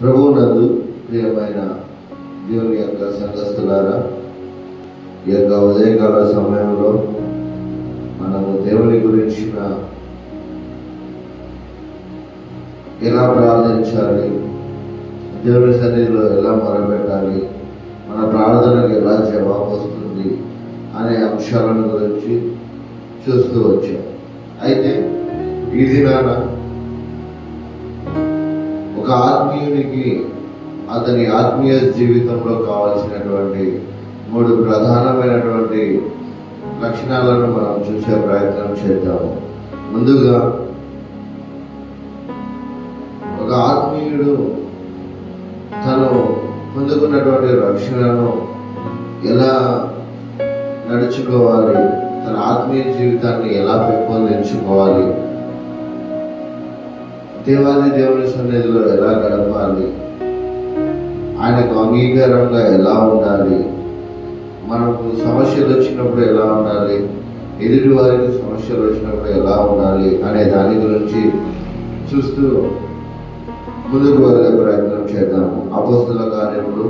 ప్రభువునందు ప్రియమైన దేవుని యొక్క సంఘస్థులారా ఈ యొక్క ఉదయకాల సమయంలో మనము దేవుని గురించిన ఎలా ప్రార్థించాలి దేవుని సన్నిధిలో ఎలా మొరపెట్టాలి మన ప్రార్థనకు ఎలా జవాబు వస్తుంది అనే అంశాలను గురించి చూస్తూ వచ్చాం. అయితే ఈ దినాన ఒక ఆత్మీయునికి అతని ఆత్మీయ జీవితంలో కావాల్సినటువంటి మూడు ప్రధానమైనటువంటి లక్షణాలను మనం చూసే ప్రయత్నం చేద్దాము. ముందుగా ఒక ఆత్మీయుడు తను పొందుకున్నటువంటి రక్షణను ఎలా నడుచుకోవాలి తన ఆత్మీయ జీవితాన్ని ఎలా పెంపొందించుకోవాలి దేవాది దేవుని సన్నిధిలో ఎలా గడపాలి? ఆయనకు అంగీకారంగా ఎలా ఉండాలి? మనకు సమస్యలు వచ్చినప్పుడు ఎలా ఉండాలి? ఎదుటి వారికి సమస్యలు వచ్చినప్పుడు ఎలా ఉండాలి? అనే దాని గురించి చూస్తూ ముందుకు వెళ్ళే ప్రయత్నం చేద్దాము. అపోస్తుల కార్యములు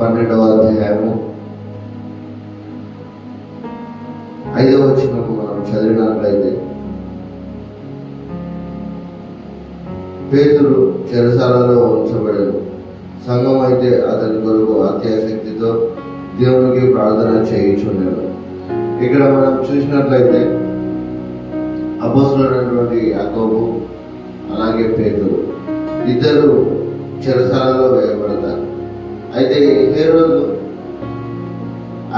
పన్నెండవ అధ్యాయము ఐదవ వచ్చినప్పుడు మనం చదివినట్లయితే పేతులు చెరసాలలో ఉంచబడను. సంఘం అయితే అతని కొరకు అత్యాసక్తితో దేవునికి ప్రార్థన చేయించుండెను. ఇక్కడ మనం చూసినట్లయితే అపోసులైనటువంటి యాకోబు అలాగే పేతులు ఇద్దరు చెరసాలలో వేయబడతారు. అయితే ఏ రోజు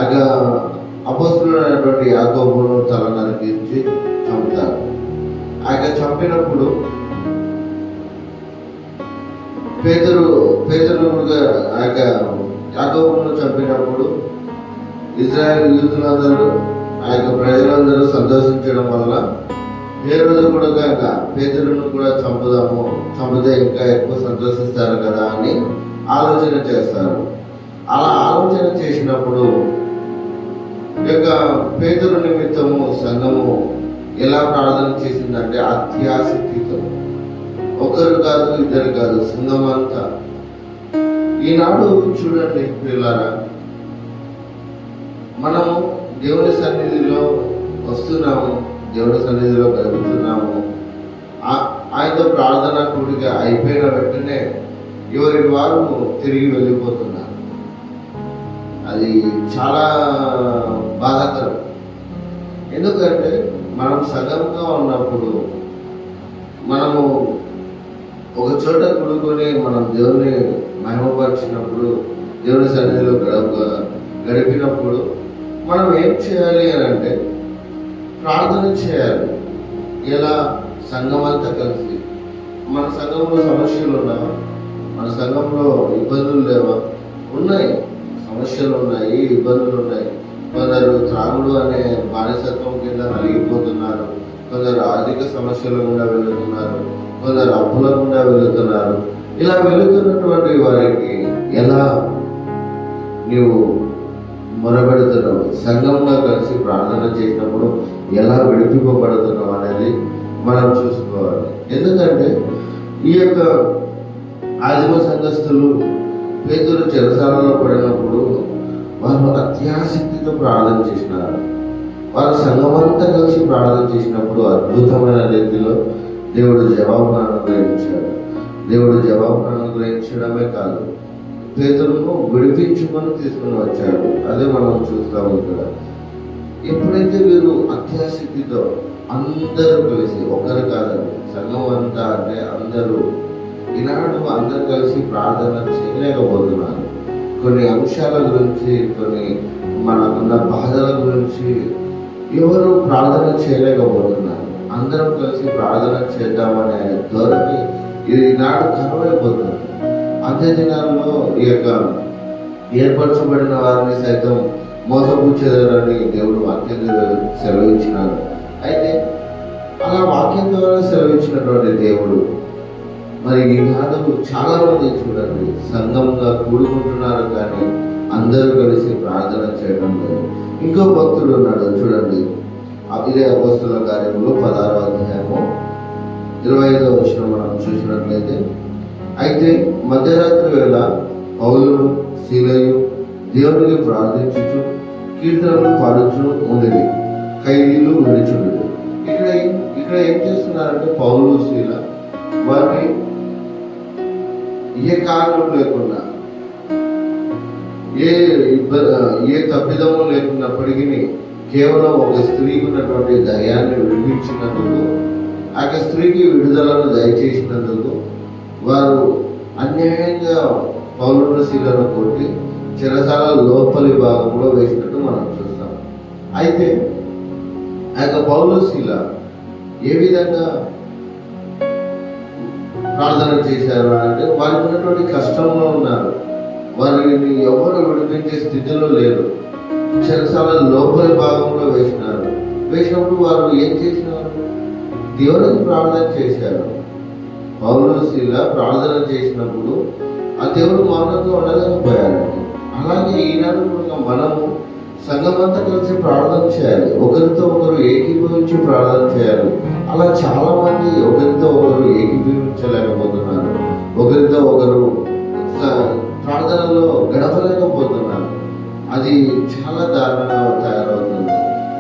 అగ అపోసులైనటువంటి యాకోబును తల నరికించి చంపుతారు. ఆయన చంపినప్పుడు పేదరు పేదరు ఆ యొక్క యాకోబును చంపినప్పుడు ఇజ్రాయెల్ యూతులందరూ ఆ యొక్క ప్రజలందరూ సంతోషించడం వల్ల ఏ రోజు కూడా కాక పేదలను కూడా చంపుదాము చంపితే ఇంకా ఎక్కువ సంతోషిస్తారు కదా అని ఆలోచన చేస్తారు. అలా ఆలోచన చేసినప్పుడు ఈ యొక్క పేదల నిమిత్తము సంఘము ఎలా ప్రార్థన చేసిందంటే అత్యాసక్తితో ఒకరు కాదు ఇద్దరు కాదు సంఘం అంతా. ఈనాడు చూడండి పిల్లారా మనము దేవుని సన్నిధిలో వస్తున్నాము దేవుని సన్నిధిలో గడుపుతున్నాము ఆ- ఆయనతో ప్రార్థన కూడిగా అయిపోయిన వెంటనే ఎవరి వారు తిరిగి వెళ్ళిపోతున్నారు. అది చాలా బాధాకరం. ఎందుకంటే మనం సగంగా ఉన్నప్పుడు మనము ఒక చోట కూడుకొని మనం దేవుని మహిమపరిచినప్పుడు దేవుని సన్నిధిలో గడప గడిపినప్పుడు మనం ఏం చేయాలి అని అంటే ప్రార్థన చేయాలి. ఎలా? సంఘం అంతా కలిసి. మన సంఘంలో సమస్యలు ఉన్నావా? మన సంఘంలో ఇబ్బందులు లేవా? ఉన్నాయి. సమస్యలు ఉన్నాయి ఇబ్బందులు ఉన్నాయి. కొందరు త్రాగుడు అనే బానిసత్వం కింద నలిగిపోతున్నారు. కొందరు ఆర్థిక సమస్యలు గుండా వెళుతున్నారు. కొందరు అప్పుల గుండా వెళుతున్నారు. ఇలా వెళుతున్నటువంటి వారికి ఎలా నీవు మొరబెడుతున్నావు? సంఘంగా కలిసి ప్రార్థన చేసినప్పుడు ఎలా విడిపింపబడుతున్నావు అనేది మనం చూసుకోవాలి. ఎందుకంటే ఈ యొక్క ఆదిమ సంఘస్థులు పేదలు చెరసాలలో పడినప్పుడు వారు అత్యాసక్తితో ప్రార్థన చేసినారు. వారు సంఘమంతా కలిసి ప్రార్థన చేసినప్పుడు అద్భుతమైన రీతిలో దేవుడు జవాబును అనుగ్రహించాడు దేవుడు జవాబును అనుగ్రహించడమే కాదు పేదలను విడిపించుకొని తీసుకుని వచ్చాడు. అదే మనం చూస్తాము ఇక్కడ ఎప్పుడైతే వీరు అత్యాశక్తితో అందరూ కలిసి ఒకరు కాదండి సంఘం అంతా అంటే అందరూ ఈనాడు అందరు కలిసి ప్రార్థన చేయలేకపోతున్నారు. కొన్ని అంశాల గురించి కొన్ని మనకున్న బాధల గురించి ఎవరు ప్రార్థన చేయలేకపోతున్నారు. అందరం కలిసి ప్రార్థన చేద్దామనే ధోరణి ఈనాడు కరువైపోతుంది అంత్య దినాల్లో ఈ యొక్క ఏర్పరచబడిన వారిని సైతం మోసపుచ్చేదారని దేవుడు వాక్యం ద్వారా సెలవిచ్చినాడు. అయితే అలా వాక్యం ద్వారా సెలవిచ్చినటువంటి దేవుడు మరి ఈనాడు చాలా మంది చూడండి సంఘంగా కూడుకుంటున్నారు కానీ అందరూ కలిసి ప్రార్థన చేయడం లేదు. ఇంకో భక్తుడు ఉన్నాడు చూడండి. ఆ అపోస్తుల కార్యంలో పదహారవ అధ్యాయము ఇరవై ఐదవ వచ్చిన మనం చూసినట్లయితే అయితే మధ్యరాత్రి వేళ పౌలును శీలయు దేవునికి ప్రార్థించుచు కీర్తనలు పాడుచు ఉండేది ఖైదీలు విడిచుండేది ఇక్కడ ఇక్కడ ఏం చేస్తున్నారంటే పౌలు శీల వారిని ఏ కారణం లేకుండా ఏ ఇబ్బంది ఏ తప్పిదము లేకున్నప్పటికీ కేవలం ఒక స్త్రీకి ఉన్నటువంటి దయాన్ని విడిపించినందుకు ఆ యొక్క స్త్రీకి విడుదలను దయచేసినందుకు వారు అన్యాయంగా పౌరుల శిలను కొట్టి చిరసాల లోపలి భాగంలో వేసినట్టు మనం చూస్తాం. అయితే ఆ యొక్క పౌరుశీల ఏ విధంగా ప్రార్థన చేశారు అంటే వారికి ఉన్నటువంటి కష్టంలో ఉన్నారు. వారిని ఎవరు విడిపించే స్థితిలో లేరు. చెరసాల లోపలి భాగంలో వేసినారు. వేసినప్పుడు వారు ఏం చేసినారు? దేవునికి ప్రార్థన చేశారు. పౌరుశీల ప్రార్థన చేసినప్పుడు ఆ దేవుడు మౌనంగా ఉండలేకపోయారండి అలాగే ఈనాడు కూడా మనము సంఘమంతా కలిసి ప్రార్థన చేయాలి. ఒకరితో ఒకరు ఏకీభవించి ప్రార్థన చేయాలి. అలా చాలా మంది ఒకరితో ఒకరు ఏకీభవించలేకపోతున్నారు. ఒకరితో ఒకరు ప్రార్థనలో గడపలేకపోతున్నారు. అది చాలా దారుణంగా తయారవుతుంది.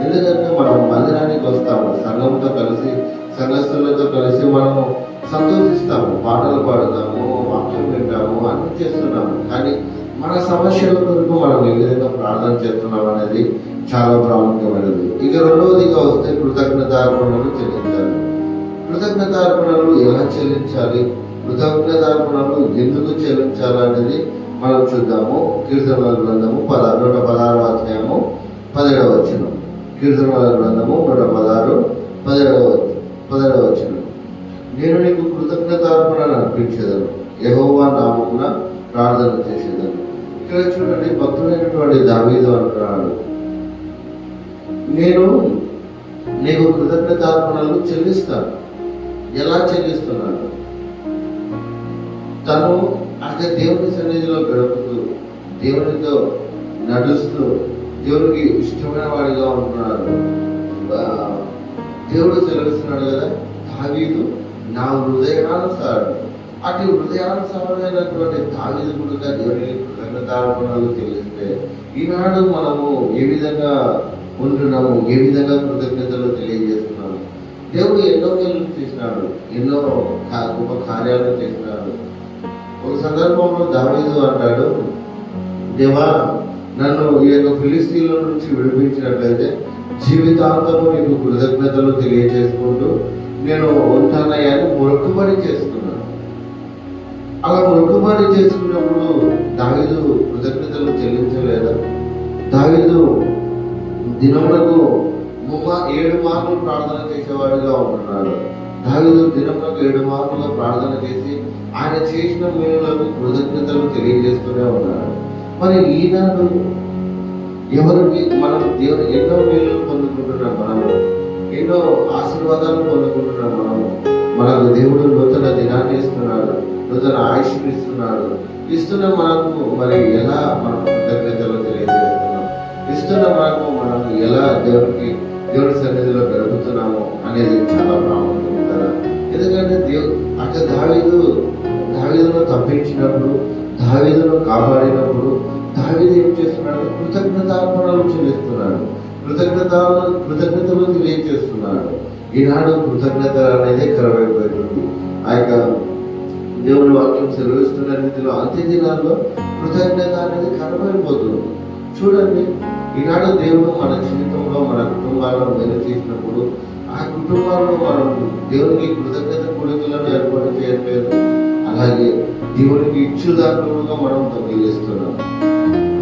ఎందుకంటే మనం మందిరానికి వస్తాము సంఘంతో కలిసి సంఘస్థులతో కలిసి మనము సంతోషిస్తాము పాటలు పాడుతాము వాక్యం వింటాము అన్ని చేస్తున్నాము. కానీ మన సమస్యల కొరకు మనం ఏ విధంగా ప్రార్థన చేస్తున్నాం అనేది చాలా ప్రాముఖ్యమైనది. ఇక రెండవదిగా వస్తే కృతజ్ఞత అర్పణలు చెల్లించాలి. కృతజ్ఞత అర్పణలు ఎలా చెల్లించాలి? కృతజ్ఞత అర్పణలు ఎందుకు చెల్లించాలి అనేది మనం చూద్దాము కీర్తనల గ్రంథము పదహారు నూట పదహారు అధ్యాయము పదిహేడవ వచ్చిన కీర్తనల గ్రంథము నూట పదహారు పదిహేడవ పదిహేడవ వచ్చిన నేను నీకు కృతజ్ఞతార్పణను అనిపించేదను యహోవా నామమున ప్రార్థన చేసేదను. ఇక్కడ చూడండి భక్తుడైనటువంటి దావీదు అంటున్నాడు నేను నీకు కృతజ్ఞతార్పణలు చెల్లిస్తాను. ఎలా చెల్లిస్తున్నాను? తను అక్కడ దేవుని సన్నిధిలో గడుపుతూ దేవునితో నడుస్తూ దేవునికి ఇష్టమైన వాడిగా ఉంటున్నారు దేవుడు సెలవిస్తున్నాడు కదా దావీదు నా హృదయానుసారుడు అటు హృదయానుసారమైనటువంటి దావీదు కూడా దేవునికి కృతజ్ఞతార్పణలు తెలిస్తే ఈనాడు మనము ఏ విధంగా ఉంటున్నాము ఏ విధంగా కృతజ్ఞతలు తెలియజేస్తున్నాము? దేవుడు ఎన్నో మేలు చేసినాడు ఎన్నో గొప్ప కార్యాలు చేసినాడు. ఒక సందర్భంలో దావీదు అంటాడు దేవా నన్ను ఈ యొక్క ఫిలిస్తీన్ల నుంచి విడిపించినట్లయితే జీవితాంతము నీకు కృతజ్ఞతలు తెలియజేసుకుంటూ నేను ఉంటానయ్యాన్ని మొక్కుబడి చేసుకున్నాను. అలా మొక్కుబడి చేసుకున్నప్పుడు దావీదు కృతజ్ఞతలు చెల్లించలేదా. దావీదు దినములకు ముమ్మా ఏడు మార్లు ప్రార్థన చేసేవాడిగా ఉంటున్నాడు. దావీదు దినములకు ఏడు మార్లుగా ప్రార్థన చేసి ఆయన చేసిన మేలులకు కృతజ్ఞతలు తెలియజేస్తూనే ఉన్నారు. మరి ఈనాడు ఎవరికి మనం దేవుడు ఎన్నో మేలు పొందుకుంటున్నాం మనము ఎన్నో ఆశీర్వాదాలు పొందుకుంటున్నాం మనము మనకు దేవుడు నూతన దినాన్ని ఇస్తున్నాడు నూతన ఆయుష్ని ఇస్తున్నాడు. ఇస్తున్న మనకు మరి ఎలా మనం కృతజ్ఞతలు తెలియజేస్తున్నాం? ఇస్తున్న మనకు మనం ఎలా దేవుడికి దేవుడి సన్నిధిలో గడుపుతున్నాము అనేది చాలా ప్రాముఖ్యం. ఎందుకంటే దేవు అక్కడ దావీదు దావీదును తప్పించినప్పుడు దావీదును కాపాడినప్పుడు దావీదు ఏం చేస్తున్నాడు? కృతజ్ఞతార్పణలు చెల్లిస్తున్నాడు. కృతజ్ఞత కృతజ్ఞతలు తెలియజేస్తున్నాడు ఈనాడు కృతజ్ఞత అనేది కరవైపోయింది ఆ యొక్క దేవుని వాక్యం సెలవిస్తున్న రీతిలో అంత్య దినాల్లో కృతజ్ఞత అనేది కనబడిపోతుంది చూడండి ఈనాడు దేవుడు మన జీవితంలో మన కుటుంబాలను మేలు చేసినప్పుడు ఆ కుటుంబాల్లో మనం దేవునికి కృతజ్ఞత కొడుకులను ఏర్పాటు చేయట్లేదు. అలాగే దేవునికి ఇచ్చుదారులుగా మనం తొలగిస్తున్నాం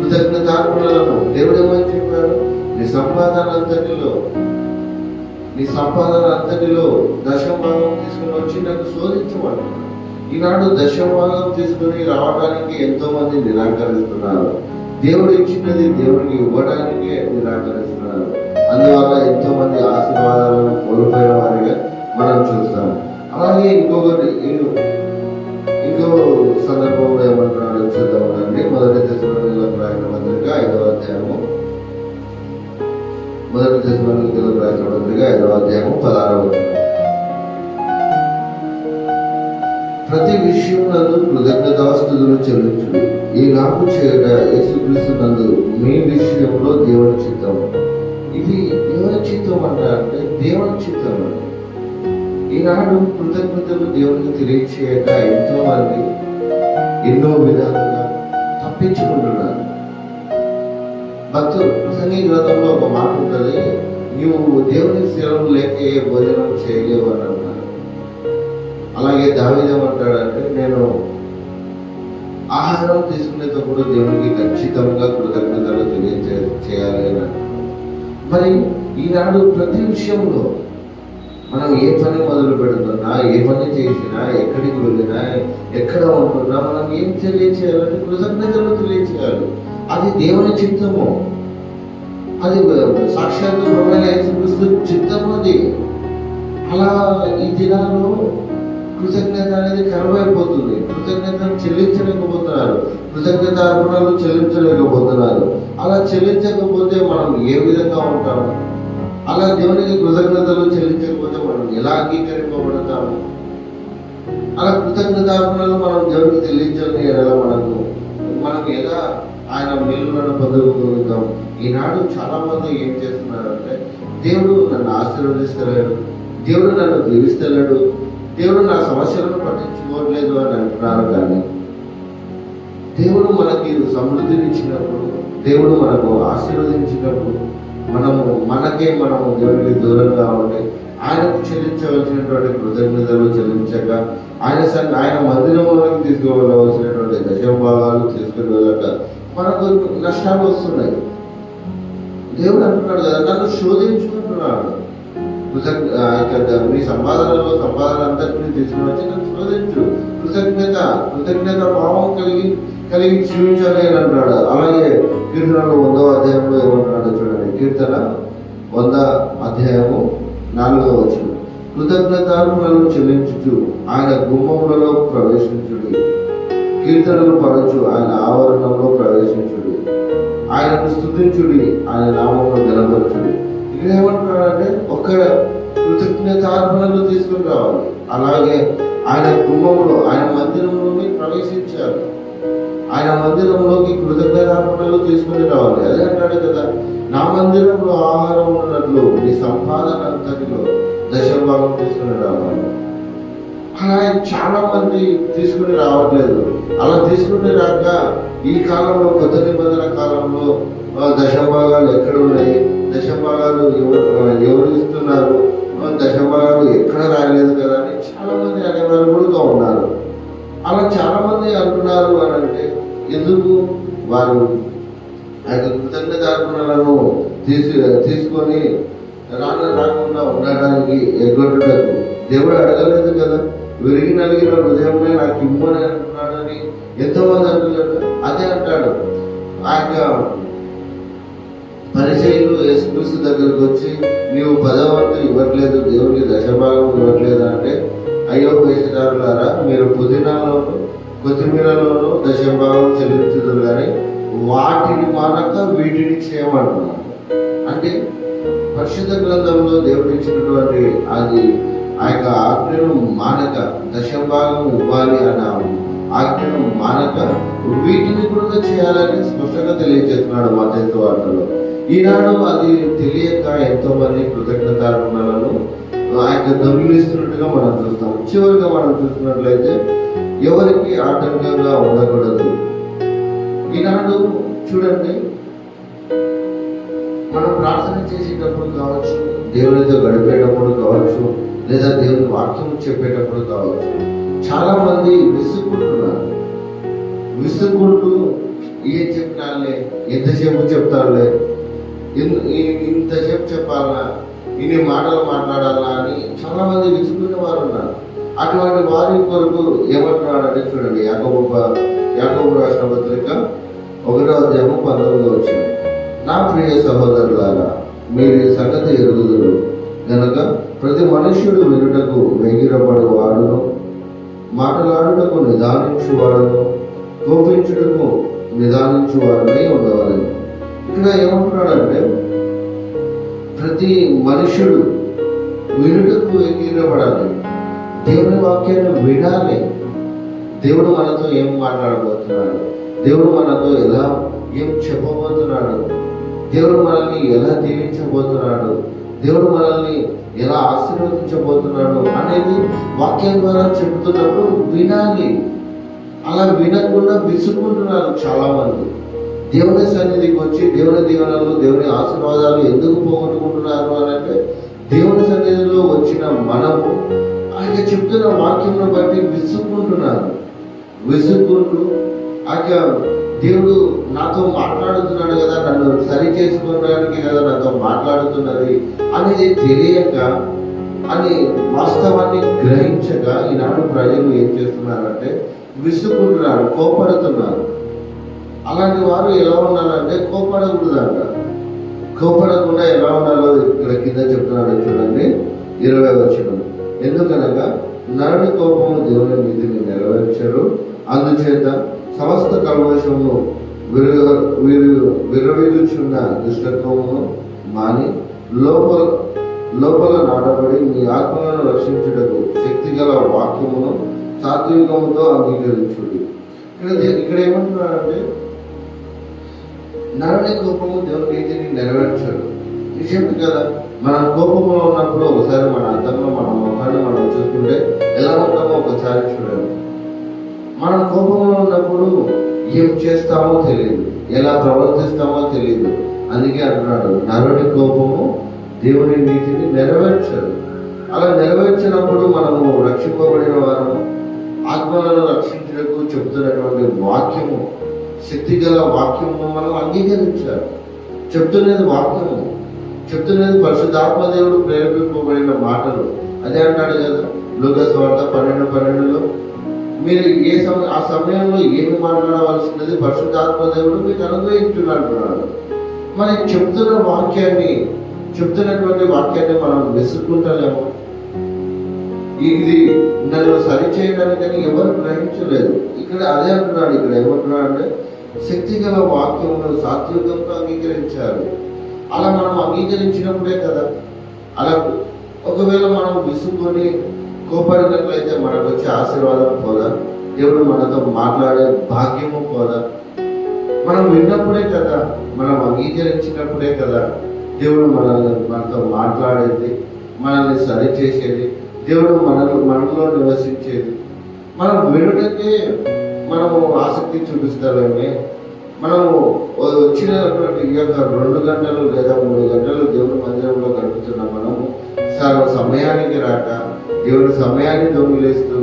కృతజ్ఞతార్పణలను దేవుడు ఏమని చెప్పాడు? నీ సంపాదన అంతటిలో నీ సంపాదన అంతటిలో దశభాగం తీసుకుని వచ్చి నాకు శోధించమంటున్నాడు ఈనాడు దశభాగం తీసుకుని రావడానికి ఎంతో మంది నిరాకరిస్తున్నారు. దేవుడు ఇచ్చినది దేవుడికి ఇవ్వడానికి నిరాకరిస్తున్నారు. అందువల్ల ఎంతో మంది ఆశీర్వాదాలను కోల్పోయిన వారిగా మనం చూస్తాము అలాగే ఇంకొకటి ఇంకో సందర్భంలో ఏమంటున్నాడు చూద్దామండి మొదటి దశలో రాసిన పత్రిక ఐదవ అధ్యాయము. మొదటి దశలో రాసిన పత్రిక ఐదవ అధ్యాయము పదహారవ ప్రతి విషయం నందు కృతజ్ఞతాస్తుతులు చెల్లించుడు. ఈ నాకు చేయట యేసుక్రీస్తు నందు మీ విషయంలో దేవుని చిత్తము ఇది ఎవరి చిత్తం అంటే దేవుని చిత్తం. ఈనాడు కృతజ్ఞతలు దేవునికి తెలియచేయక ఎంతో మంది ఎన్నో విధాలుగా తప్పించుకుంటున్నారు. భక్తులు ప్రసంగి గ్రంథంలో ఒక మాట ఉంటుంది. నువ్వు దేవుని సేవలు లేక ఏ భోజనం చేయలేవు అని అంటారు. అలాగే అంటాడంటే నేను ఆహారం తీసుకునేటప్పుడు దేవునికి ఖచ్చితంగా కృతజ్ఞతలు తెలియజే చేయాలి అని మరి ఈనాడు ప్రతి విషయంలో మనం ఏ పని మొదలు పెడుతున్నా ఏ పని చేసినా ఎక్కడికి వెళ్ళినా ఎక్కడ ఉంటున్నా మనం ఏం తెలియచేయాలంటే కృతజ్ఞతలు తెలియచేయాలి. అది దేవుని చిత్తము. అది సాక్షాత్తు ప్రభువైన యేసుక్రీస్తు చిత్తము అది. అలా ఈ దినాల్లో కృతజ్ఞత అనేది కరువైపోతుంది. కృతజ్ఞతను చెల్లించలేకపోతున్నారు. కృతజ్ఞత అర్పణలు చెల్లించలేకపోతున్నారు. అలా చెల్లించకపోతే మనం ఏ విధంగా ఉంటాము? అలా దేవునికి కృతజ్ఞతలు చెల్లించకపోతే మనం ఎలా అంగీకరింపబడతాము? అలా కృతజ్ఞతార్పణలు మనం దేవునికి చెల్లించాలని ఎలా మనకు మనం ఎలా ఆయన మేలులను పొందగలుగుతాం ఈనాడు చాలా మంది ఏం చేస్తున్నారంటే దేవుడు నన్ను ఆశీర్వదిస్తలేడు. దేవుడు నన్ను దీవిస్తలేడు. దేవుడు నా సమస్యలను పట్టించుకోవట్లేదు అని అంటున్నారు కానీ దేవుడు మనకి సమృద్ధిని ఇచ్చినప్పుడు దేవుడు మనకు ఆశీర్వదించినప్పుడు మనము మనకే మనము దేవుడికి దూరంగా ఉండి ఆయనకు చెల్లించవలసినటువంటి కృతజ్ఞతలు చెల్లించక ఆయన సన్ ఆయన మందిరంలోకి తీసుకువెళ్ళవలసినటువంటి దశభాగాలు తీసుకుని వెళ్ళక మనకు నష్టాలు వస్తున్నాయి. దేవుడు అంటున్నాడు కదా నన్ను శోధించుకుంటున్నాడు. కృతజ్ఞ మీ సంపాదనలో సంపాదన అంతటిని తీసుకుని వచ్చి నన్ను శోధించు కృతజ్ఞత కృతజ్ఞత భావం కలిగి కలిగి జీవించాలి అని అంటాడు అలాగే కీర్తనలో వందో అధ్యాయంలో ఏమంటున్నాడు చూడండి. కీర్తన వంద అధ్యాయము నాలుగవ వచ్చిన కృతజ్ఞతాలను చెల్లించుచు ఆయన గుమ్మములలో ప్రవేశించుడు. కీర్తనలు పడచ్చు ఆయన ఆవరణంలో ప్రవేశించుడు. ఆయనను స్థుతించుడి ఆయన నామంలో గణపరచుడి ఏమంటున్నాడంటే కృతజ్ఞత కృతజ్ఞతార్పణలు తీసుకుని రావాలి. అలాగే ఆయన గుమ్మములో ఆయన మందిరంలోకి ప్రవేశించాలి. ఆయన మందిరంలోకి కృతజ్ఞతార్పణలు తీసుకుని రావాలి. అదే అంటాడు కదా నా మందిరంలో ఆహారం ఉన్నట్లు నీ సంపాదన అంతటిలో దశభాగం తీసుకుని రావాలి. అలా చాలా మంది తీసుకుని రావట్లేదు. అలా తీసుకుని రాక ఈ కాలంలో కొత్త నిబంధన కాలంలో దశభాగాలు ఎక్కడ ఉన్నాయి? దశభాగాలు ఎవరు ఇస్తున్నారు? దశభాగాలు ఎక్కడ రాలేదు కదా అని చాలామంది అనేవారు కూడా ఉన్నారు. అలా చాలామంది అంటున్నారు అని అంటే ఎందుకు? వారు ఆయన యొక్క కృతజ్ఞత అర్పణలను తీసు తీసుకొని రాను రాకుండా ఉండడానికి ఎగ్గొట్టడానికి దేవుడు అడగలేదు కదా? విరిగి నలిగిన హృదయమే నాకు ఇమ్మని అంటున్నాడని ఎంతోమంది అంటున్నారు అదే అంటాడు. ఆ యొక్క పరిచయులు యేసుక్రీస్తు దగ్గరకు వచ్చి నీవు పదవంతు ఇవ్వట్లేదు దేవునికి దశభాగం ఇవ్వట్లేదు అంటే అయ్యో వేషధారులారా మీరు పుదీనాలోను కొత్తిమీరలోను దశభాగం చెల్లించదు కానీ వాటిని మానక వీటిని చేయమంటున్నారు. అంటే పరిశుద్ధ గ్రంథంలో దేవుడు ఇచ్చినటువంటి అది ఆ యొక్క ఆజ్ఞను మానక దశభాగం ఇవ్వాలి అన్న ఆజ్ఞను మానక వీటిని కూడా చేయాలని స్పష్టంగా తెలియజేస్తున్నాడు మధ్య వార్తలో. ఈనాడు అది తెలియక ఎంతో మంది కృతజ్ఞతార్పణలను ఆ యొక్క దొంగిలిస్తున్నట్టుగా మనం చూస్తాం. చివరిగా మనం చూస్తున్నట్లయితే ఎవరికి ఆటంకంగా ఉండకూడదు. ఈనాడు చూడండి మనం ప్రార్థన చేసేటప్పుడు కావచ్చు దేవునితో గడిపేటప్పుడు కావచ్చు లేదా దేవుని వాక్యం చెప్పేటప్పుడు కావచ్చు చాలా మంది విసుక్కుంటున్నారు. విసుక్కుంటూ ఏం చెప్పినాలే ఎంతసేపు చెప్తారులే? ఇంతసేపు చెప్పాలనా ఇన్ని మాటలు మాట్లాడాలా అని చాలా మంది విసుకునే వారు ఉన్నారు. అటువంటి వారి కొరకు ఏమంటున్నాడంటే చూడండి. యాకోబు ప- యాకోబు రాష్ట్ర పత్రిక ఒకటో అధ్యాయము పంతొమ్మిదో వచ్చింది నా ప్రియ సహోదరులారా మీరు ఈ సంగతి ఎరుగుదురు. గనక ప్రతి మనుష్యుడు వినుటకు వెగిరపడు వాడును మాటలాడుటకు నిదానించువాడును కోపించుటకు నిదానించువాడనై ఉండవాలని. ఇక్కడ ఏమంటున్నాడంటే ప్రతి మనుష్యుడు వినుటకు ఎగిరపడాలి దేవుని వాక్యాన్ని వినాలి. దేవుడు మనతో ఏం మాట్లాడబోతున్నాడు? దేవుడు మనతో ఎలా ఏం చెప్పబోతున్నాడు? దేవుడు మనల్ని ఎలా దీవించబోతున్నాడు? దేవుడు మనల్ని ఎలా ఆశీర్వదించబోతున్నాడు అనేది వాక్యం ద్వారా చెప్తున్నప్పుడు వినాలి. అలా వినకుండా విసుకుంటున్నారు చాలా మంది దేవుని సన్నిధికి వచ్చి దేవుని దీవెనలు దేవుని ఆశీర్వాదాలు ఎందుకు పోగొట్టుకుంటున్నారు అని అంటే దేవుని సన్నిధిలో వచ్చిన మనము ఆయన చెప్తున్న వాక్యంను బట్టి విసుక్కుంటున్నారు. విసుక్కుంటూ ఆయన దేవుడు నాతో మాట్లాడుతున్నాడు కదా నన్ను సరి చేసుకోవడానికి కదా నాతో మాట్లాడుతున్నది అనేది తెలియక అని వాస్తవాన్ని గ్రహించక ఈనాడు ప్రజలు ఏం చేస్తున్నారంటే విసుక్కుంటున్నారు కోపడుతున్నారు. అలాంటి వారు ఎలా ఉండాలంటే కోపడకూడదంట కోపడకుండా ఎలా ఉండాలో ఇక్కడ కింద చెప్తున్నాడు చూడండి ఇరవై వచ్చిన ఎందుకనగా నరుని కోపము దేవుని నీతిని నెరవేర్చరు అందుచేత సమస్త కల్మషము విరు విరు దుష్టత్వమును మాని లోపల లోపల నాటబడి మీ ఆత్మలను రక్షించుటకు శక్తి గల వాక్యమును సాత్వికముతో అంగీకరించుడి. ఇక్కడ ఇక్కడ ఏమంటున్నారంటే నరుని కోపము దేవుని నీతిని నెరవేర్చాడు. నిజమే కదా మనం కోపంలో ఉన్నప్పుడు ఒకసారి మన అర్థంలో మన ముఖాన్ని మనం చూసుకుంటే ఎలా ఉంటామో ఒకసారి చూడండి. మనం కోపంలో ఉన్నప్పుడు ఏం చేస్తామో తెలియదు. ఎలా ప్రవర్తిస్తామో తెలియదు. అందుకే అంటున్నాడు నరుని కోపము దేవుని నీతిని నెరవేర్చాడు అలా నెరవేర్చినప్పుడు మనము రక్షింపబడిన వారము ఆత్మలను రక్షించడానికి చెబుతున్నటువంటి వాక్యము శక్తి గల వాక్యము మనం అంగీకరించాలి చెప్తున్నది వాక్యము. చెప్తున్నది పరిశుద్ధాత్మదేవుడు ప్రేరేపింపబడిన మాటలు. అదే అంటాడు కదా లోకస్ వార్త పన్నెండు పన్నెండులో. మీరు ఏ సమయం ఆ సమయంలో ఏమి మాట్లాడవలసినది పరిశుద్ధాత్మదేవుడు మీకు అనుగ్రహించున్నాడు మరి చెప్తున్న వాక్యాన్ని చెప్తున్నటువంటి వాక్యాన్ని మనం విసుక్కుంటలేము. ఇది నన్ను సరి చేయడానికని ఎవరు గ్రహించలేదు. ఇక్కడ అదే అంటున్నాడు ఇక్కడ ఏమంటున్నాడు అంటే శక్తి గల వాక్యమును సాత్వికంగా అంగీకరించాలి అలా మనం అంగీకరించినప్పుడే కదా? అలా ఒకవేళ మనం విసుకొని కోపడినట్లయితే మనకు వచ్చే ఆశీర్వాదం పోదా? దేవుడు మనతో మాట్లాడే భాగ్యము పోదా? మనం విన్నప్పుడే కదా? మనం అంగీకరించినప్పుడే కదా? దేవుడు మనల్ని మనతో మాట్లాడేది మనల్ని సరిచేసేది దేవుడు మనలో మనలో నివసించేది. మనం వినుటకే మనము ఆసక్తి చూపిస్తామేమే మనము వచ్చినటువంటి ఈ యొక్క రెండు గంటలు లేదా మూడు గంటలు దేవుడి మందిరంలో గడుపుతున్న మనము సార్ సమయానికి రాక దేవుడి సమయాన్ని దొంగిలేస్తూ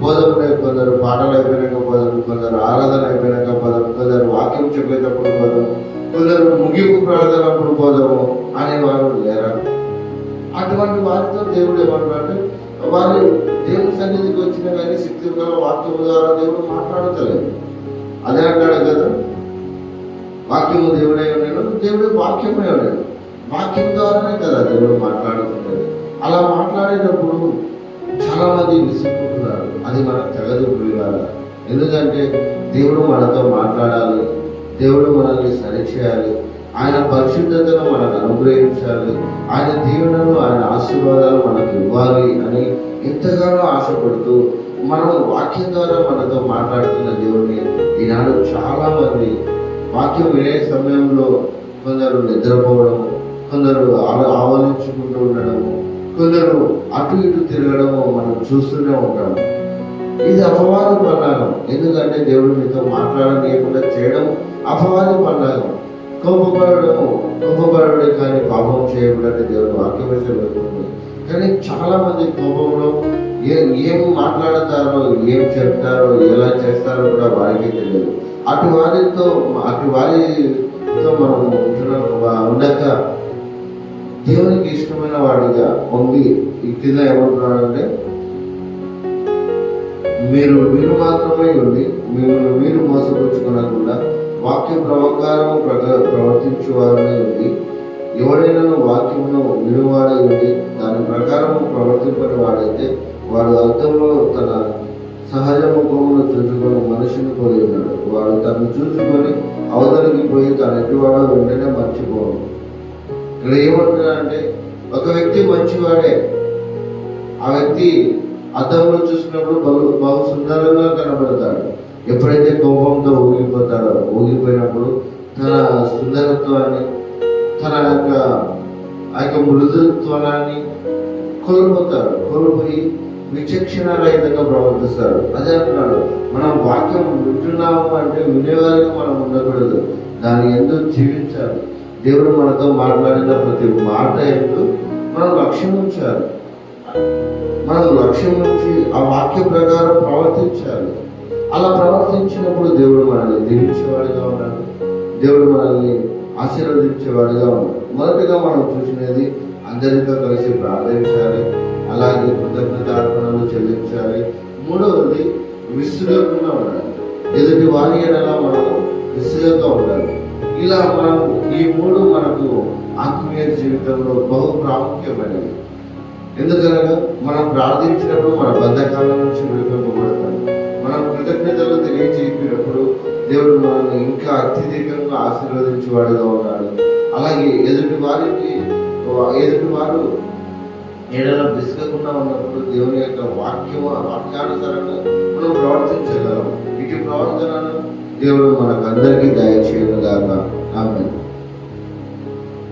పోదమునే కొందరు పాటలు అయిపోయినాక పోదాం కొందరు ఆరాధన అయిపోయినాక పోదాం కొందరు వాక్యం చెప్పేటప్పుడు పోదాం కొందరు ముగింపు ప్రార్థనప్పుడు పోదాము అనేవారు లేరా? అటువంటి వారితో దేవుడు ఏమంటాడంటే వారి దేవుని సన్నిధికి వచ్చిన కానీ శక్తి గల వాక్యము ద్వారా దేవుడు మాట్లాడతలేదు. అదే అంటాడు కదా? వాక్యము దేవుడే ఉన్నాడు దేవుడు వాక్యమే ఉన్నాడు వాక్యం ద్వారానే కదా దేవుడు మాట్లాడుతున్నాడు అలా మాట్లాడేటప్పుడు చాలా మంది విసుక్కుంటున్నారు. అది మనకు తెగదు పిల్లల ఎందుకంటే దేవుడు మనతో మాట్లాడాలి దేవుడు మనల్ని సరిచేయాలి ఆయన పరిశుద్ధతను మనకు అనుగ్రహించాలి. ఆయన దీవెనలు ఆయన ఆశీర్వాదాలు మనకు ఇవ్వాలి అని ఎంతగానో ఆశపడుతూ మనం వాక్యం ద్వారా మనతో మాట్లాడుతున్న దేవుడిని ఈనాడు చాలా మంది వాక్యం వినే సమయంలో కొందరు నిద్రపోవడము కొందరు ఆలోచించుకుంటూ ఆవలించుకుంటూ ఉండడము కొందరు అటు ఇటు తిరగడము మనం చూస్తూనే ఉంటాము ఇది అపవాద పన్నాగం. ఎందుకంటే దేవుడు మీతో మాట్లాడలేకుండా చేయడం అపవాదు పన్నాగం. కోపపడము కోపపడడం కానీ పాపం చేయకూడదు దేవుడు వాక్యమే కానీ చాలా మంది కోపంలో ఏ ఏం మాట్లాడతారో ఏం చెప్తారో ఎలా చేస్తారో కూడా వారికి తెలియదు. అటు వారితో అటు వారితో మనం ఉంటున్న ఉండక దేవునికి ఇష్టమైన వాడిగా ఉండి ఈ కింద ఏమంటున్నాడంటే మీరు మీరు మాత్రమే ఉండి మిమ్మల్ని మీరు మోసపుచ్చుకోనకుండా వాక్య ప్రవకారము ప్రక ప్రవర్తించు వారమే ఉంది ఎవడైనా వాక్యమును వినువాడై ఉండి దాని ప్రకారం ప్రవర్తింపని వాడైతే వాడు అర్థంలో తన సహజ ముఖమును చూసుకొని మనిషిని పోయి ఉన్నాడు. వాడు తను చూసుకొని అవతలికి పోయి తన ఎటువాడో వెంటనే మర్చిపోవడం ఇక్కడ ఏమంటున్నాడంటే ఒక వ్యక్తి మంచివాడే. ఆ వ్యక్తి అద్దంలో చూసినప్పుడు బహు బహు సుందరంగా కనబడతాడు. ఎప్పుడైతే కోపంతో ఊగిపోతాడో ఊగిపోయినప్పుడు తన సుందరత్వాన్ని తన యొక్క ఆ యొక్క మృదుత్వాన్ని కోల్పోతారు కోల్పోయి విచక్షణ రహితంగా ప్రవర్తిస్తారు అదే అంటున్నాడు మనం వాక్యం వింటున్నాము అంటే వినేవారికి మనం ఉండకూడదు. దాని ఎందుకు జీవించాలి. దేవుడు మనతో మాట్లాడిన ప్రతి మాట ఎందుకు మనం లక్ష్యం ఉంచాలి మనం లక్ష్యం ఉంచి ఆ వాక్య ప్రకారం ప్రవర్తించాలి. అలా ప్రవర్తించినప్పుడు దేవుడు మనల్ని దీవించేవాడుగా ఉన్నాడు దేవుడు మనల్ని ఆశీర్వదించేవాడిగా ఉన్నాడు మొదటిగా మనం చూసినది అందరితో కలిసి ప్రార్థించాలి. అలాగే కృతజ్ఞతార్పణలు చెల్లించాలి. మూడవది విసుగకుండా ఉండాలి. ఎదుటి వారి ఎడలా మనం విసుగంగా ఉండాలి. ఇలా మనం ఈ మూడు మనకు ఆత్మీయ జీవితంలో బహు ప్రాముఖ్యమైనవి. ఎందుకనగా మనం ప్రార్థించినప్పుడు మన బంధకాల నుంచి విడిపింపబడతాం మనం కృతజ్ఞతలు తెలియజేపినప్పుడు దేవుడు మనల్ని ఇంకా అత్యధికంగా ఆశీర్వదించేవాడుగా ఉన్నాడు. అలాగే ఎదుటి వారికి ఎదుటి వారు ఏదైనా విసుగకుండా ఉన్నప్పుడు దేవుని యొక్క వాక్యము వాక్యానుసారంగా మనం ప్రవర్తించగలం. ఇటు ప్రవర్తనను దేవుడు మనకు అందరికీ దయచేయను గాక ఆమె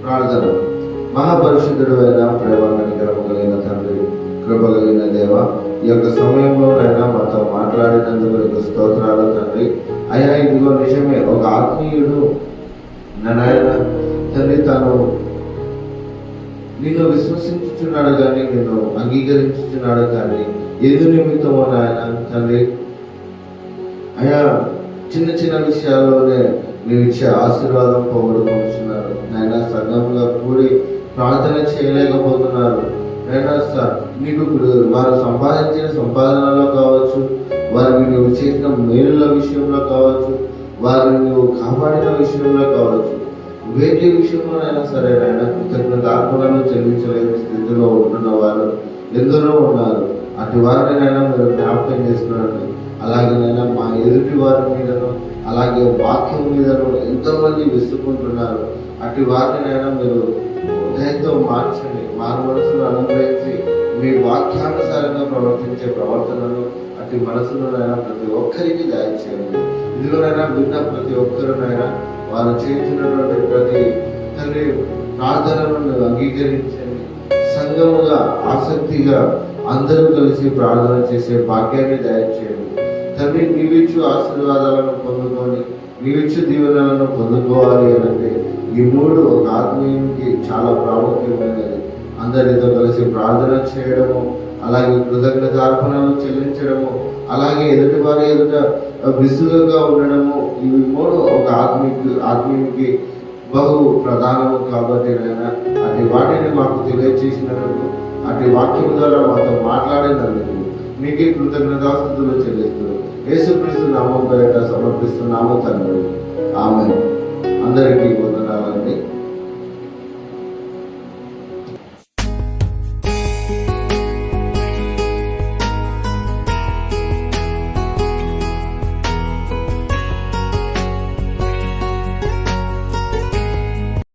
ప్రార్థన. మహాపరిశుద్ధుడు అయిన ప్రేమ కలిగిన తండ్రి కృప కలిగిన దేవ ఈ యొక్క సమయంలో నైనా మాతో మాట్లాడినందుకు నీకు స్తోత్రాలు తండ్రి. అయ్యా ఇదిగో నిజమే ఒక ఆత్మీయుడు నాయన తండ్రి తాను నిన్ను విశ్వసించుచున్నాడు కానీ నిన్ను అంగీకరించుచున్నాడు కానీ ఎందు నిమిత్తమో నాయన తండ్రి. అయ్యా చిన్న చిన్న విషయాల్లోనే నీవు ఇచ్చే ఆశీర్వాదం పోగొట్టుకుంటున్నారు నాయన సంఘంగా కూడి ప్రార్థన చేయలేకపోతున్నారు. నాయన స- ఇప్పుడు వారు సంపాదించిన సంపాదనలో కావచ్చు వారికి నువ్వు చేసిన మేలుల విషయంలో కావచ్చు వారిని నువ్వు కాపాడిన విషయంలో కావచ్చు వేటి విషయంలోనైనా సరే నాయన కృతజ్ఞత ఆత్మలను చెల్లించలేని స్థితిలో ఉంటున్న వారు ఎందరో ఉన్నారు. అటు వారినైనా మీరు జ్ఞాపకం చేసుకున్నారండి అలాగేనైనా మా ఎదుటి వారి మీదను అలాగే వాక్యం మీదను ఎంతోమంది విసుకుంటున్నారు అటు వారినైనా మీరు హృదయంతో మార్చండి. మారు మనసును అనుగ్రహించి మీ వాక్యానుసారంగా ప్రవర్తించే ప్రవర్తనలు అటు మనసులోనైనా ప్రతి ఒక్కరికి దాయించేయండి. ఇదిలోనైనా విన్న ప్రతి ఒక్కరునైనా వారు చేస్తున్నటువంటి ప్రతి తండ్రి ప్రార్థనలను అంగీకరించండి. సంఘముగా ఆసక్తిగా అందరూ కలిసి ప్రార్థన చేసే భాగ్యాన్ని దయచేయండి. తండ్రి నీవిచ్చు ఆశీర్వాదాలను పొందుకొని నీవిచ్చు దీవెనలను పొందుకోవాలి అని అంటే ఈ మూడు ఒక ఆత్మీయునికి చాలా అందరితో కలిసి ప్రార్థన చేయడము అలాగే కృతజ్ఞత అర్పణలు చెల్లించడము అలాగే ఎదుటి వారి ఎదుట విసుగుగా ఉండడము ఇవి మూడు ఒక ఆత్మీయ ఆత్మీయునికి బహు ప్రధానము కాబట్టి నాయన అటు వాటిని మాకు తెలియచేసినందుకు అటు వాక్యం ద్వారా మాతో మాట్లాడినందుకు మీకే కృతజ్ఞతాస్థుతులు చెల్లిస్తూ యేసుక్రీస్తు నామం పేరిట సమర్పిస్తున్నాము తండ్రి. ఆమె అందరికీ